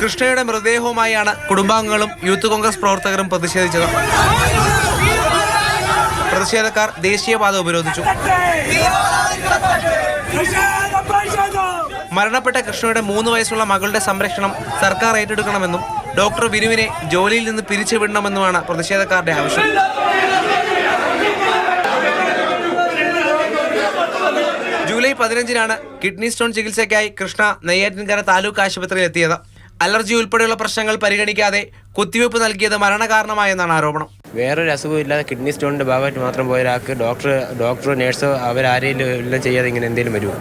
കൃഷ്ണയുടെ മൃതദേഹവുമായാണ് കുടുംബാംഗങ്ങളും യൂത്ത് കോൺഗ്രസ് പ്രവർത്തകരും പ്രതിഷേധിച്ചത്. പ്രതിഷേധക്കാർ ദേശീയപാത ഉപരോധിച്ചു. മരണപ്പെട്ട കൃഷ്ണയുടെ മൂന്ന് വയസ്സുള്ള മകളുടെ സംരക്ഷണം സർക്കാർ ഏറ്റെടുക്കണമെന്നും ഡോക്ടർ വിനുവിനെ ജോലിയിൽ നിന്ന് പിരിച്ചുവിടണമെന്നുമാണ് പ്രതിഷേധക്കാരുടെ ആവശ്യം. ജൂലൈ പതിനഞ്ചിനാണ് കിഡ്നി സ്റ്റോൺ ചികിത്സയ്ക്കായി കൃഷ്ണ നെയ്യാറ്റിൻകര താലൂക്ക് ആശുപത്രിയിൽ എത്തിയത് അലർജി ഉൾപ്പെടെയുള്ള പ്രശ്നങ്ങൾ പരിഗണിക്കാതെ കുത്തിവയ്പ് നൽകിയത് മരണകാരണമായെന്നാണ് ആരോപണം. വേറൊരു അസുഖം ഇല്ലാതെ കിഡ്നി സ്റ്റോണിന്റെ ഭാഗമായിട്ട് മാത്രം പോയ ഒരാൾക്ക് ഡോക്ടർ ഡോക്ടറോ നേഴ്സോ അവരാരെയും എല്ലാം ചെയ്യാതെ ഇങ്ങനെ എന്തെങ്കിലും വരുമോ?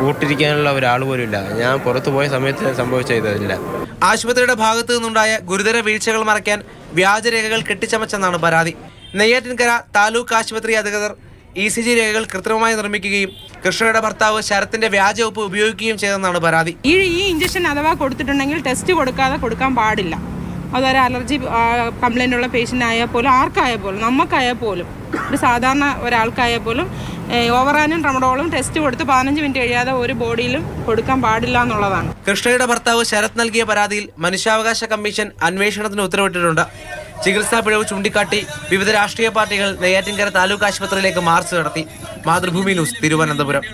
കൂട്ടിരിക്കാനുള്ള ഒരാൾ പോലും ഇല്ല. ഞാൻ പുറത്തു പോയ സമയത്ത് സംഭവിച്ച ഇതല്ല. ആശുപത്രിയുടെ ഭാഗത്തു നിന്നുണ്ടായ ഗുരുതര വീഴ്ചകൾ മറയ്ക്കാൻ വ്യാജരേഖകൾ കെട്ടിച്ചമച്ചെന്നാണ് പരാതി. നെയ്യാറ്റിൻകര താലൂക്ക് ആശുപത്രി അധികൃതർ ഇ സി ജി രേഖകൾ കൃത്രിമമായി നിർമ്മിക്കുകയും കൃഷ്ണയുടെ ഭർത്താവ് ശരത്തിന്റെ വ്യാജവെപ്പ് ഉപയോഗിക്കുകയും ചെയ്തെന്നാണ് പരാതി. ഈ ഈ ഇഞ്ചക്ഷൻ അഥവാ കൊടുത്തിട്ടുണ്ടെങ്കിൽ ടെസ്റ്റ് കൊടുക്കാതെ കൊടുക്കാൻ പാടില്ല. അതൊരു അലർജി കംപ്ലൈന്റ് ഉള്ള പേഷ്യന്റ് ആയാൽ പോലും ആർക്കായാൽ പോലും നമുക്കായാൽ പോലും ഒരു സാധാരണ ഒരാൾക്കായാൽ പോലും ഓവറാനും ട്രമഡോളും ടെസ്റ്റ് കൊടുത്ത് പതിനഞ്ച് മിനിറ്റ് കഴിയാതെ ഒരു ബോഡിയിലും കൊടുക്കാൻ പാടില്ല എന്നുള്ളതാണ്. കൃഷ്ണയുടെ ഭർത്താവ് ശരത് നൽകിയ പരാതിയിൽ മനുഷ്യാവകാശ കമ്മീഷൻ അന്വേഷണത്തിന് ഉത്തരവിട്ടിട്ടുണ്ട്. ചികിത്സാ പിഴവ് ചൂണ്ടിക്കാട്ടി വിവിധ രാഷ്ട്രീയ പാർട്ടികൾ നെയ്യാറ്റിൻകര താലൂക്ക് ആശുപത്രിയിലേക്ക് മാർച്ച് നടത്തി. മാതൃഭൂമി ന്യൂസ് തിരുവനന്തപുരം.